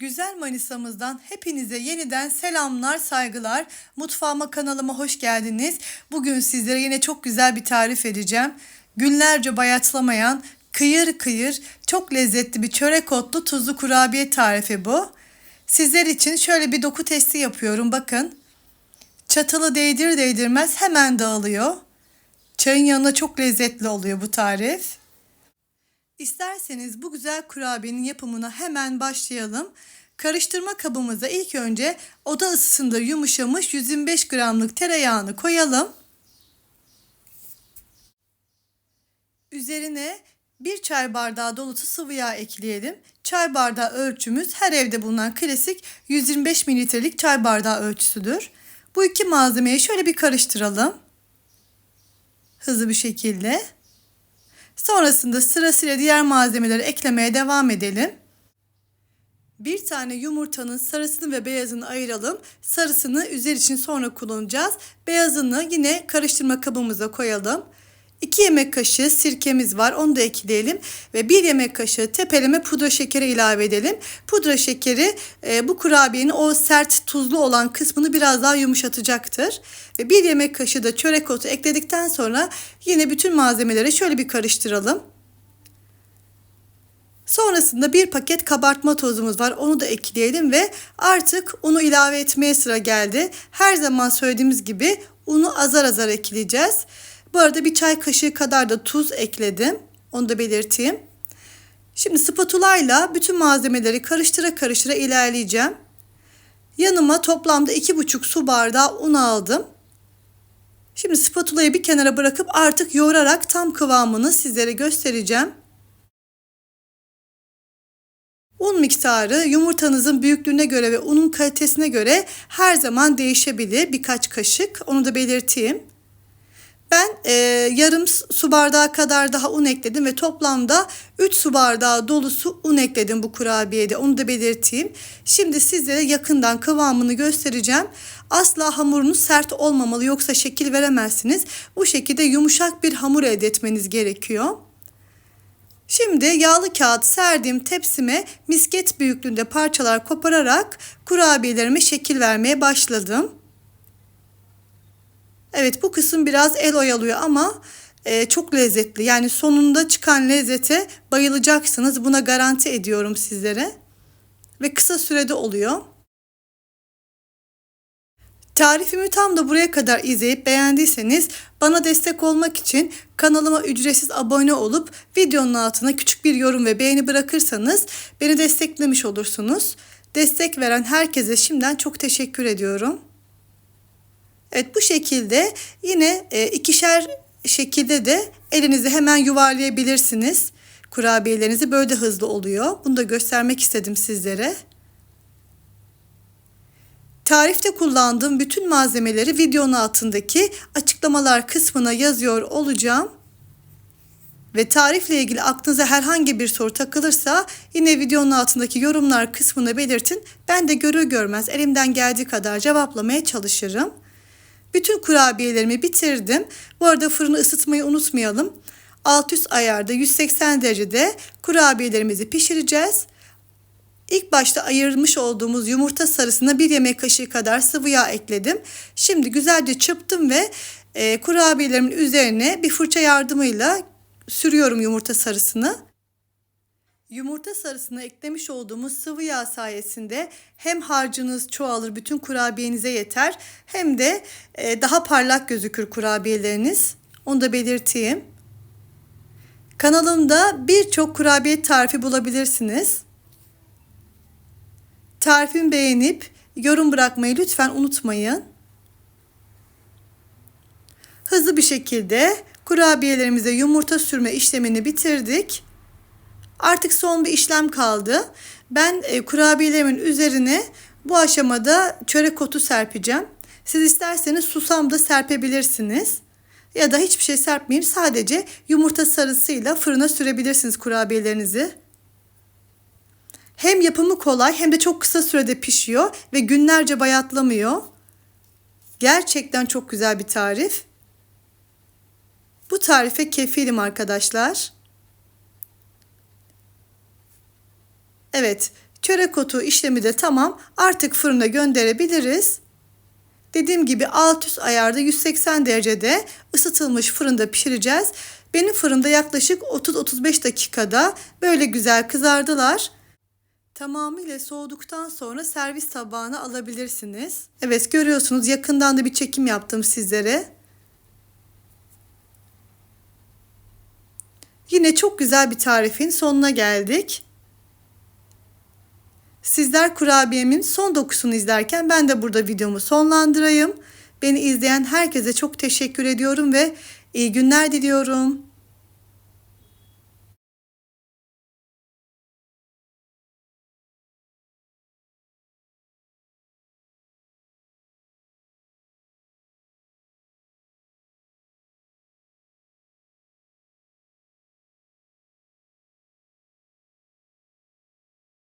Güzel Manisa'mızdan hepinize yeniden selamlar, saygılar. Mutfağıma kanalıma hoş geldiniz. Bugün sizlere yine çok güzel bir tarif edeceğim. Günlerce bayatlamayan, kıyır kıyır, çok lezzetli bir çörek otlu tuzlu kurabiye tarifi bu. Sizler için şöyle bir doku testi yapıyorum bakın. Çatalı değdir değdirmez hemen dağılıyor. Çayın yanına çok lezzetli oluyor bu tarif. İsterseniz bu güzel kurabiyenin yapımına hemen başlayalım. Karıştırma kabımıza ilk önce oda ısısında yumuşamış 125 gramlık tereyağını koyalım. Üzerine bir çay bardağı dolusu sıvı yağ ekleyelim. Çay bardağı ölçümüz her evde bulunan klasik 125 mililitrelik çay bardağı ölçüsüdür. Bu iki malzemeyi şöyle bir karıştıralım. Hızlı bir şekilde. Sonrasında sırasıyla diğer malzemeleri eklemeye devam edelim. Bir tane yumurtanın sarısını ve beyazını ayıralım. Sarısını üzer için sonra kullanacağız. Beyazını yine karıştırma kabımıza koyalım. 2 yemek kaşığı sirkemiz var onu da ekleyelim ve 1 yemek kaşığı tepeleme pudra şekeri ilave edelim. Pudra şekeri e, bu kurabiyenin o sert tuzlu olan kısmını biraz daha yumuşatacaktır. Ve 1 yemek kaşığı da çörek otu ekledikten sonra yine bütün malzemeleri şöyle bir karıştıralım. Sonrasında bir paket kabartma tozumuz var. Onu da ekleyelim ve artık unu ilave etmeye sıra geldi. Her zaman söylediğimiz gibi unu azar azar ekleyeceğiz. Bu arada bir çay kaşığı kadar da tuz ekledim. Onu da belirteyim. Şimdi spatula ile bütün malzemeleri karıştıra karıştıra ilerleyeceğim. Yanıma toplamda 2,5 su bardağı un aldım. Şimdi spatulayı bir kenara bırakıp artık yoğurarak tam kıvamını sizlere göstereceğim. Un miktarı yumurtanızın büyüklüğüne göre ve unun kalitesine göre her zaman değişebilir. Birkaç kaşık onu da belirteyim. Ben e, yarım su bardağı kadar daha un ekledim ve toplamda 3 su bardağı dolusu un ekledim bu kurabiyede. Onu da belirteyim. Şimdi sizlere yakından kıvamını göstereceğim. Asla hamurunuz sert olmamalı yoksa şekil veremezsiniz. Bu şekilde yumuşak bir hamur elde etmeniz gerekiyor. Şimdi yağlı kağıt serdiğim tepsime misket büyüklüğünde parçalar kopararak kurabiyelerime şekil vermeye başladım. Evet bu kısım biraz el oyalıyor ama e, çok lezzetli. Yani sonunda çıkan lezzete bayılacaksınız. Buna garanti ediyorum sizlere. Ve kısa sürede oluyor. Tarifimi tam da buraya kadar izleyip beğendiyseniz bana destek olmak için kanalıma ücretsiz abone olup videonun altına küçük bir yorum ve beğeni bırakırsanız beni desteklemiş olursunuz. Destek veren herkese şimdiden çok teşekkür ediyorum. Evet bu şekilde yine e, ikişer şekilde de elinizi hemen yuvarlayabilirsiniz. Kurabiyelerinizi böyle hızlı oluyor. Bunu da göstermek istedim sizlere. Tarifte kullandığım bütün malzemeleri videonun altındaki açıklamalar kısmına yazıyor olacağım. Ve tarifle ilgili aklınıza herhangi bir soru takılırsa yine videonun altındaki yorumlar kısmına belirtin. Ben de görür görmez elimden geldiği kadar cevaplamaya çalışırım. Bütün kurabiyelerimi bitirdim. Bu arada fırını ısıtmayı unutmayalım. Alt üst ayarda 180 derecede kurabiyelerimizi pişireceğiz. İlk başta ayırmış olduğumuz yumurta sarısına bir yemek kaşığı kadar sıvı yağ ekledim. Şimdi güzelce çırptım ve e, kurabiyelerimin üzerine bir fırça yardımıyla sürüyorum yumurta sarısını. Yumurta sarısına eklemiş olduğumuz sıvı yağ sayesinde hem harcınız çoğalır, bütün kurabiyenize yeter hem de e, daha parlak gözükür kurabiyeleriniz. Onu da belirteyim. Kanalımda birçok kurabiye tarifi bulabilirsiniz. Tarifimi beğenip yorum bırakmayı lütfen unutmayın. Hızlı bir şekilde kurabiyelerimize yumurta sürme işlemini bitirdik. Artık son bir işlem kaldı. Ben e, kurabiyelerimin üzerine bu aşamada çörek otu serpeceğim. Siz isterseniz susam da serpebilirsiniz. Ya da hiçbir şey serpmeyeyim sadece yumurta sarısıyla fırına sürebilirsiniz kurabiyelerinizi. Hem yapımı kolay hem de çok kısa sürede pişiyor ve günlerce bayatlamıyor. Gerçekten çok güzel bir tarif. Bu tarife kefilim arkadaşlar. Evet, Çörek otu işlemi de tamam. Artık fırına gönderebiliriz. Dediğim gibi alt üst ayarda 180 derecede ısıtılmış fırında pişireceğiz. Benim fırında yaklaşık 30-35 dakikada böyle güzel kızardılar. Tamamıyla soğuduktan sonra servis tabağına alabilirsiniz. Evet görüyorsunuz yakından da bir çekim yaptım sizlere. Yine çok güzel bir tarifin sonuna geldik. Sizler kurabiyemin son dokusunu izlerken ben de burada videomu sonlandırayım. Beni izleyen herkese çok teşekkür ediyorum ve iyi günler diliyorum.